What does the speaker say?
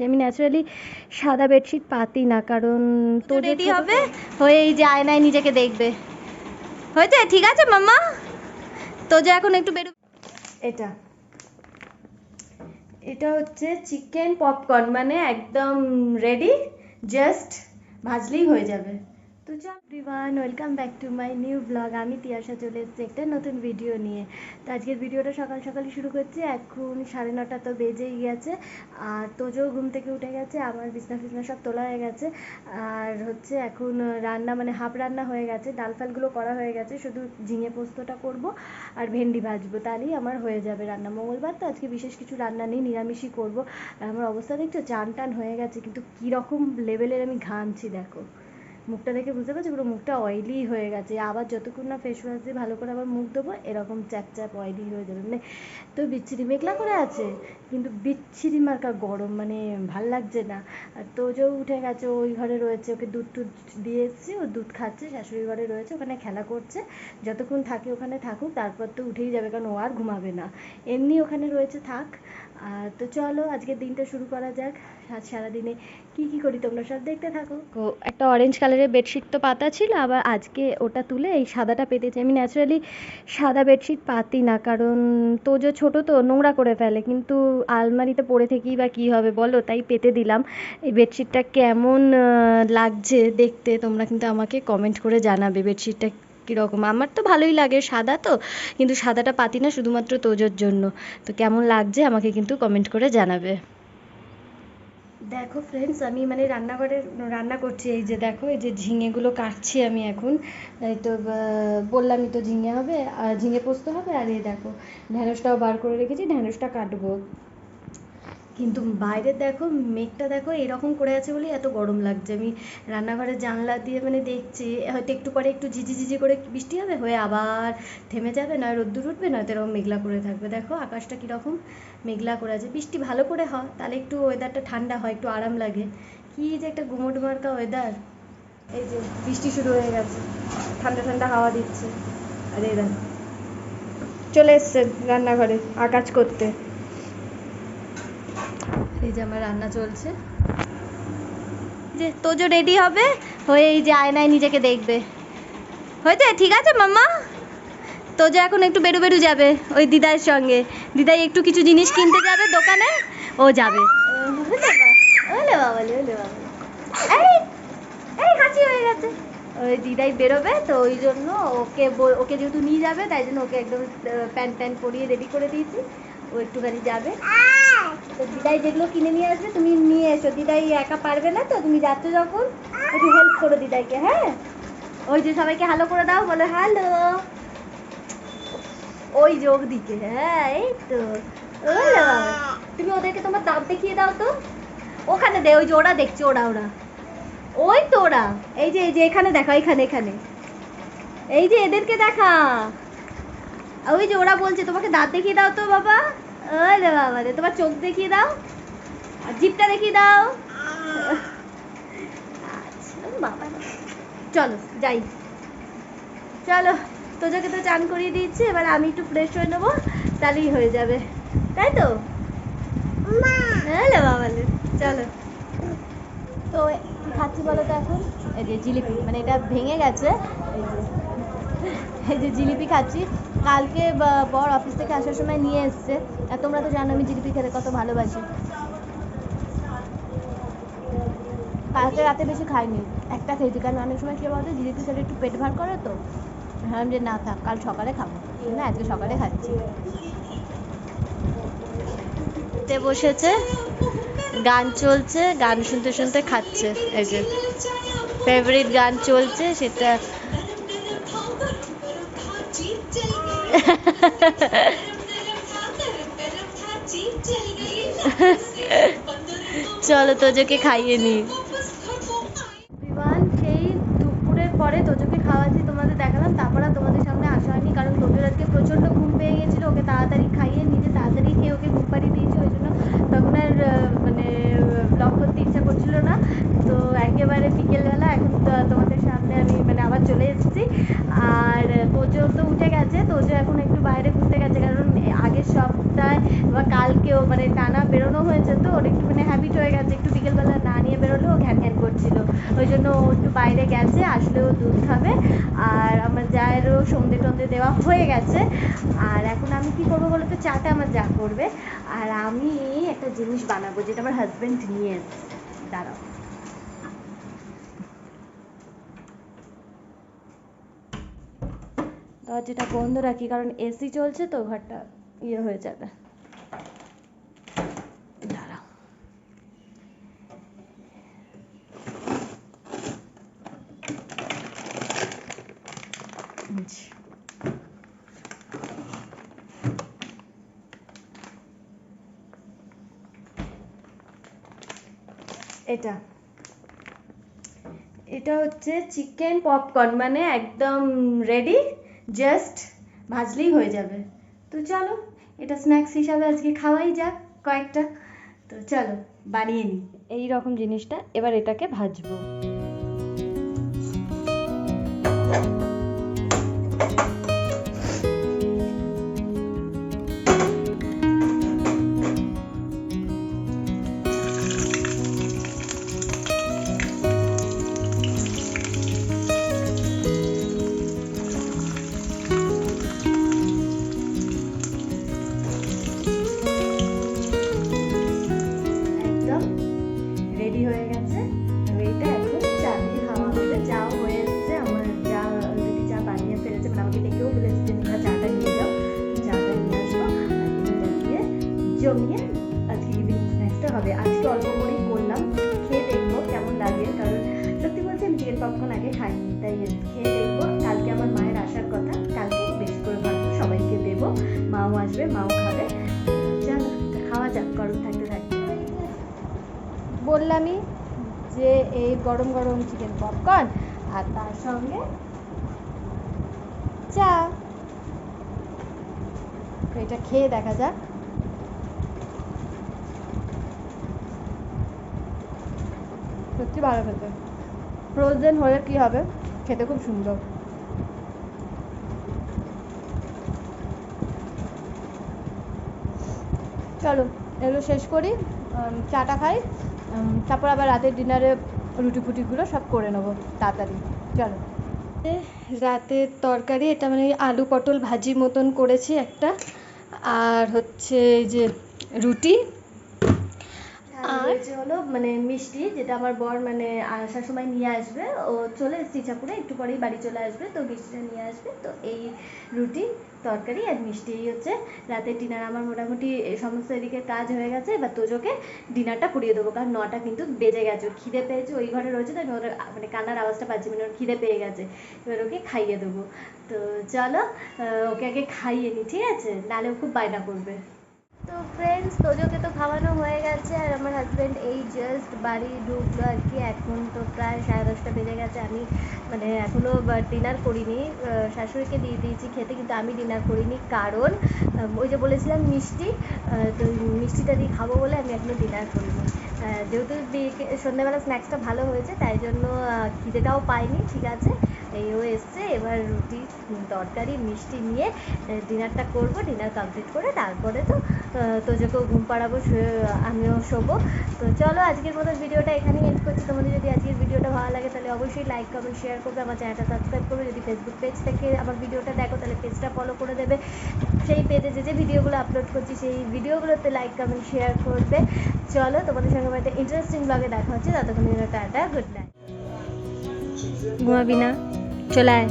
আমি ন্যাচারালি সাদা বেডশিট পাতি না কারণ তো তো রেডি হবে? হয়ে এই যে আয়নায় নিজেকে দেখবে। হয়েছে? ঠিক আছে মাম্মা। তো যে এখন একটু বেরো এটা। এটা হচ্ছে চিকেন পপকর্ন মানে একদম রেডি জাস্ট ভাজলেই হয়ে যাবে। তো চল everyone welcome back to my new blog আমি তিয়াশা চলে এসেছি একটা নতুন ভিডিও নিয়ে। তো আজকের ভিডিওটা সকাল সকালই শুরু করছি। এখন সাড়ে নটা তো বেজেই গেছে। আর তোজো ঘুম থেকে উঠে গেছে, আমার বিছনা ফিছনা সব তোলা হয়ে গেছে। আর হচ্ছে এখন রান্না মানে হাফ রান্না হয়ে গেছে। ডাল ফালগুলো করা হয়ে গেছে, শুধু ঝিঙে পোস্তটা করব আর ভেন্ডি ভাজবো। তাহলেই আমার হয়ে যাবে রান্না। মঙ্গলবার তো আজকে বিশেষ কিছু রান্না নেই, নিরামিষই করব। আর আমার অবস্থা দেখছ? চান টান হয়ে গেছে, কিন্তু কীরকম লেভেলের আমি ঘামছি, দেখো। মুখটা দেখে বুঝতে পারছি? পুরো মুখটা অয়েলি হয়ে গেছে। আবার যতক্ষণ না ফেস ওয়াশ দিয়ে ভালো করে আবার মুখ দেবো এরকম চ্যাপ চ্যাপ অয়েলি হয়ে যাবে। মানে তো বিচ্ছিরি মেঘলা করে আছে, কিন্তু বিচ্ছিরি মার্কা গরম মানে ভালো লাগছে না। আর তোজো উঠে গেছে, ওই ঘরে রয়েছে, ওকে দুধ টুধ দিয়ে এসেছি, ও দুধ খাচ্ছে শাশুড়ি ঘরে রয়েছে, ওখানে খেলা করছে। যতক্ষণ থাকে ওখানে থাকুক, তারপর তো উঠেই যাবে, কারণ ও আর ঘুমাবে না। এমনি ওখানে রয়েছে, থাক। তো চলো, আজকের দিনটা শুরু করা যাক। আজ সারাদিনে কি কি করি তোমরা সব দেখতে থাকো। একটা অরেঞ্জ কালারের বেডশিট তো পাতা ছিল, আবার আজকে ওটা তুলে এই সাদাটা পেতেছি। আমি ন্যাচারালি সাদা বেডশিট পাতি না, কারণ তো যে ছোট তো, নোংরা করে ফেলে। কিন্তু আলমারিতে পড়ে থেকেই বা কী হবে বলো, তাই পেতে দিলাম। এই বেডশিটটা কেমন লাগছে দেখতে তোমরা কিন্তু আমাকে কমেন্ট করে জানাবে। বেডশিটটা কীরকম? আমার তো ভালোই লাগে সাদা তো, কিন্তু সাদাটা পাতি না শুধুমাত্র তোজোর জন্য। তো কেমন লাগছে আমাকে কিন্তু কমেন্ট করে জানাবে। দেখো ফ্রেন্ডস আমি মানে রান্নাঘরে রান্না করছি, এই যে দেখো, এই যে ঝিঙেগুলো কাটছি আমি এখন। এই তো বললামই তো ঝিঙে হবে, আর ঝিঙে পোস্ত হবে, আর এই দেখো ঢ্যাঁড়সটাও বার করে রেখেছি ঢ্যাঁড়সটা কাটবো। কিন্তু বাইরে দেখো, মেঘটা দেখো এরকম করে আছে বলেই এত গরম লাগছে। আমি রান্নাঘরের জানলা দিয়ে মানে দেখছি, হয়তো একটু পরে একটু ঝিঝি ঝিঝি করে বৃষ্টি হবে, হয়ে আবার থেমে যাবে, নয় রোদ্দুর উঠবে, নয়তো এরকম মেঘলা করে থাকবে। দেখো আকাশটা কীরকম মেঘলা করে আছে। বৃষ্টি ভালো করে হয়, তাহলে একটু ওয়েদারটা ঠান্ডা হয়, একটু আরাম লাগে। কী যে একটা গুমোট মার্কা ওয়েদার এই যে বৃষ্টি শুরু হয়ে গেছে, ঠান্ডা ঠান্ডা হাওয়া দিচ্ছে। আর এই দেখো চলে এসছেন রান্নাঘরে আকাশ করতে। এই যে আমার রান্না চলছে। যে তোজো রেডি হবে, হয়ে এই যে আয়নায় নিজেকে দেখবে। হয়েছে? ঠিক আছে, মাম্মা? তোজো এখন একটু বেরু বেরু যাবে ওই দিদার সঙ্গে। দিদাই একটু কিছু জিনিস কিনতে যাবে দোকানে, ও যাবে। ওই দিদাই বেরোবে, তো ওই জন্য ওকে ওকে যেহেতু নিয়ে যাবে, তাই জন্য ওকে একদম প্যান্ট প্যান্ট পরিয়ে রেডি করে দিয়েছি। ও একটুখানি যাবে। তো দিদাই যেগুলো কিনে নিয়ে আসবে, তুমি নিয়ে এসো। দিদাই একা পারবে না তো, তুমি যাচ্ছ যখন, একটু হেল্প করো দিদাইকে হ্যাঁ? ওই যে সবাইকে হ্যালো করে দাও, বলো হ্যালো ওই যোগ দিকে হ্যাঁ এই তো। তুমি ওদেরকে তোমার দাঁত দেখিয়ে দাও তো। ওখানে দে, ওই যে ওরা দেখছে, ওরা ওরা। ওই তো ওরা। এই যে এই যে, এখানে দেখা, এখানে এখানে। এই যে, এদেরকে দেখা। ওই যে ওরা বলছে, তোমাকে দাঁত দেখিয়ে দাও তো, বাবা। ওরে বাবা রে তোমার চোখ দেখিয়ে দাও আর জিপটা দেখিয়ে দাও। আচ্ছা বাবা চলো যাই। চলো তোজোকে তো চান করিয়ে দিচ্ছি এবার আমি একটু ফ্রেশ হয়ে নেব তাহলেই হয়ে যাবে। তাই তো? হ্যালো বাবা চলো। তো খাচ্ছি বলো তো এখন? এই যে জিলিপি মানে এটা ভেঙে গেছে। এই যে জিলিপি খাচ্ছি। কালকে বর অফিস থেকে আসার সময় নিয়ে এসছে। আর তোমরা তো জানো, আমি জিলিপি খেতে কত ভালোবাসি। কালকে রাতে বেশি খাইনি, একটা খেয়েছি। কারণ অনেক সময় কি বলতো, জিলিপি খেলে একটু পেট ভার করে তো। ভাবলাম যে না থাক, কাল সকালে খাব। না, আজকে সকালে খাচ্ছি। বসেছে, গান চলছে, গান শুনতে শুনতে খাচ্ছে। এই যে ফেভারিট গান চলছে, সেটা চলো তোজোকে খাইয়ে নি। সেই দুপুরের পরে তোজোকে খাওয়াচ্ছি, তোমাদের দেখালাম, তারপর তোমাদের সামনে আসা হয়নি, কারণ তোজোর আজকে প্রচণ্ড ঘুম পেয়ে গেছিল, ওকে তাড়াতাড়ি খাইয়ে নিজে তাড়াতাড়ি খেয়ে ওকে ঘুম পাড়িয়ে দিয়েছি, ওই জন্য তখন আর মানে ব্লগ করতে ইচ্ছা করছিল না। তো একেবারে বিকেলবেলা, এখন তোমাদের সামনে আমি মানে আবার চলে এসেছি আর তোজো তো উঠে গেছে তোজো এখন একটু বাইরে ঘুরতে গেছে কারণ আগের সপ্তাহে বা কালকেও মানে টানা বেরোনো হয়েছে তো ওর মানে হয়ে গেছে, একটু বিকেলবেলা না নিয়ে বেরোলে, ঘ্যান ঘ্যান করছিল। ওই জন্য ও একটু বাইরে গেছে, আসলেও দুধ খাবে। আর আমার জায়েরও সন্ধে টন্ধে দেওয়া হয়ে গেছে। আর এখন আমি কি করব বলো তো, চাটা আমার যা করবে। আর আমি একটা জিনিস বানাবো, যেটা আমার হাজবেন্ড নিয়ে এসছে। দাঁড়াও। দরজাটা বন্ধ রাখি, কারণ এসি চলছে তো, ঘরটা ইয়ে হয়ে যাবে দাঁড়াও জি। এটা। এটা হচ্ছে চিকেন পপকর্ন মানে একদম রেডি জাস্ট ভাজলেই হয়ে যাবে। তো চলো, এটা স্ন্যাক্স হিসাবে আজকে খাওয়াই যাক কয়েকটা। তো চলো বানিয়ে নিই এই রকম জিনিসটা এবার এটাকে ভাজবো। জমিয়ে আজকে ইভিনিং স্ন্যাক্সটা হবে। আজকে অল্প করেই করলাম। খেয়ে দেখব কেমন লাগে, কারণ সত্যি বলছি আমি চিকেন পপকর্ন আগে খাইনি, তাই খেয়ে দেখব। কালকে আমার মায়ের আসার কথা কালকে বেশি করে ভাববো সবাইকে দেবো। মাও আসবে, মাও খাবে। চলো খাওয়া যাক, গরম থাকতে থাকতে। বললামই যে এই গরম গরম চিকেন পপকর্ন আর তার সঙ্গে চা। এটা খেয়ে দেখা যাক। সত্যি ভালো খেতে। ফ্রোজেন হলে কি হবে? খেতে খুব সুন্দর। চলো, এগুলো শেষ করি। চাটা খাই। তারপর আবার রাতের ডিনারে রুটি ফুটিগুলো সব করে নেব, তাড়াতাড়ি। চলো। রাতের তরকারি, এটা মানে আলু পটল ভাজি মতন করেছি একটা। আর হচ্ছে যে রুটি হচ্ছে হলো মানে মিষ্টি যেটা আমার বর মানে আসার সময় নিয়ে আসবে। ও চলে এসছে ইচ্ছাপুরে একটু পরেই বাড়ি চলে আসবে তো মিষ্টিটা নিয়ে আসবে। তো এই রুটি তরকারি আর মিষ্টি এই হচ্ছে রাতের ডিনার আমার মোটামুটি সমস্ত এদিকে কাজ হয়ে গেছে এবার তোজোকে ডিনারটা করিয়ে দেবো কারণ নটা কিন্তু বেজে গেছে। খিদে পেয়েছে ওই ঘরে রয়েছে তাই ওর মানে কান্নার আওয়াজটা পাচ্ছি মানে ওর খিদে পেয়ে গেছে। এবার ওকে খাইয়ে দেবো। তো চলো ওকে আগে খাইয়ে নি ঠিক আছে? নাহলে ও খুব বায়না করবে। তো ফ্রেন্ডস তোজোকে তো খাওয়ানো হয়ে গেছে আর হাজব্যান্ড এই জাস্ট বাড়ি ঢুকলো আর কি। এখন তো প্রায় সাড়ে দশটা বেজে গেছে। আমি মানে এখনও ডিনার করিনি। শাশুড়িকে দিয়ে দিয়েছি খেতে, কিন্তু আমি ডিনার করিনি। কারণ ওই যে বলেছিলাম মিষ্টি তো মিষ্টিটা দিয়ে খাব বলে আমি এখনও ডিনার করিনি। যেহেতু সন্ধ্যাবেলা স্ন্যাক্সটা ভালো হয়েছে, তাই জন্য খিদেটাও পাইনি, ঠিক আছে। এই ও এসছে, এবার রুটি তরকারি, মিষ্টি নিয়ে ডিনারটা করব ডিনার কমপ্লিট করে তারপরে তো তোজোকেও ঘুম পাড়াবো আমিও শোবো। তো চলো আজকের মতো ভিডিওটা এখানেই এন্ড করছি। তোমাদের যদি আজকের ভিডিওটা ভালো লাগে, তাহলে অবশ্যই লাইক কমেন্ট শেয়ার করবে, আমার চ্যানেলটা সাবস্ক্রাইব করবে। যদি ফেসবুক পেজ থেকে আমার ভিডিওটা দেখো, তাহলে পেজটা ফলো করে দেবে। সেই পেজে যে যে ভিডিওগুলো আপলোড করছি, সেই ভিডিওগুলোতে লাইক কমেন্ট শেয়ার করবে। চলো তোমাদের সঙ্গে আমার একটা ইন্টারেস্টিং ব্লগে দেখা হচ্ছে। ততক্ষণ টাটা গুড নাইট ঘুমাবি না। চলে আয়